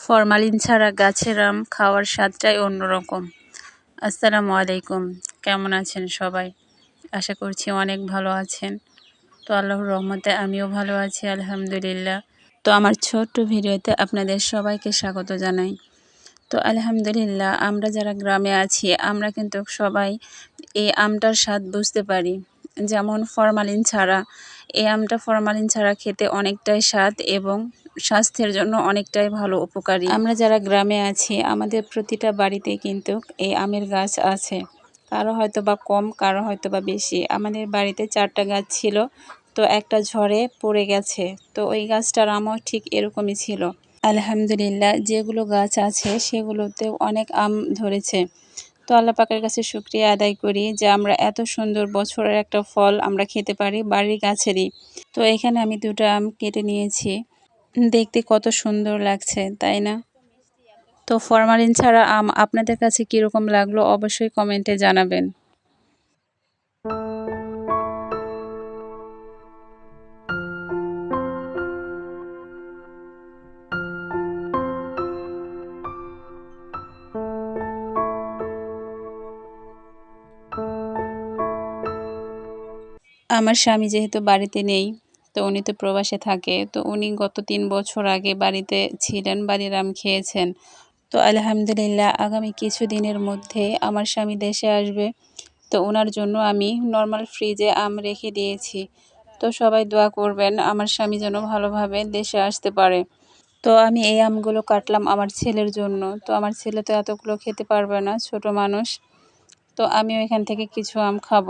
Formalin ছাড়া গাছের আম খাওয়ার স্বাদটাই অন্যরকম। আসসালামু আলাইকুম। কেমন আছেন সবাই? আশা করছি অনেক ভালো আছেন। তো আল্লাহর রহমতে আমিও ভালো আছি, আলহামদুলিল্লাহ। তো আমার ছোট্ট ভিডিওতে আপনাদের সবাইকে স্বাগত জানাই। তো আলহামদুলিল্লাহ, আমরা যারা গ্রামে আছি, আমরা কিন্তু সবাই এই আমটার স্বাদ বুঝতে পারি। যেমন ফরমালিন ছাড়া, এই আমটা ফরমালিন ছাড়া খেতে অনেকটাই স্বাদ এবং স্বাস্থ্যের জন্য অনেকটাই ভালো, উপকারী। আমরা যারা গ্রামে আছি, আমাদের প্রতিটা বাড়িতে কিন্তু এই আমের গাছ আছে। কারও হয়তো বা কম, কারও হয়তো বা বেশি। আমাদের বাড়িতে চারটা গাছ ছিল, তো একটা ঝড়ে পড়ে গেছে। তো ওই গাছটার আমও ঠিক এরকমই ছিল। আলহামদুলিল্লাহ, যেগুলো গাছ আছে, সেগুলোতেও অনেক আম ধরেছে। তো আল্লাহ পাকের কাছে শুক্রিয়া আদায় করি যে আমরা এত সুন্দর বছরের একটা ফল আমরা খেতে পারি বাড়ির গাছেরই। তো এখানে আমি দুটো আম কেটে নিয়েছি। দেখতে কত সুন্দর লাগছে, তাই না? তো ফরমালিন ছাড়া আম আপনাদের কাছে কীরকম লাগল অবশ্যই কমেন্টে জানাবেন। আমার স্বামী যেহেতু বাড়িতে নেই তো উনি তো প্রবাসে থাকে। তো উনি গত তিন বছর আগে বাড়িতে ছিলেন বাড়ির আম খেয়েছেন। তো আলহামদুলিল্লাহ, আগামী কিছু দিনের মধ্যে আমার স্বামী দেশে আসবে। তো ওনার জন্য আমি নর্মাল ফ্রিজে আম রেখে দিয়েছি। তো সবাই দোয়া করবেন আমার স্বামী যেন ভালোভাবে দেশে আসতে পারে। তো আমি এই আমগুলো কাটলাম আমার ছেলের জন্য। তো আমার ছেলে তো এতগুলো খেতে পারবে না, ছোট মানুষ। তো আমিও এখান থেকে কিছু আম খাব।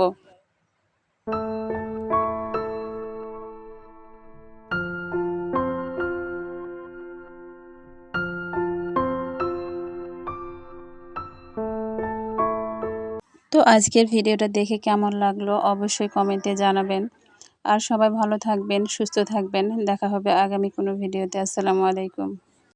তো আজকের ভিডিওটা দেখে কেমন লাগল অবশ্যই কমেন্টে জানাবেন। আর সবাই ভালো থাকবেন, সুস্থ থাকবেন। দেখা হবে আগামী কোনো ভিডিওতে। আসসালামু আলাইকুম।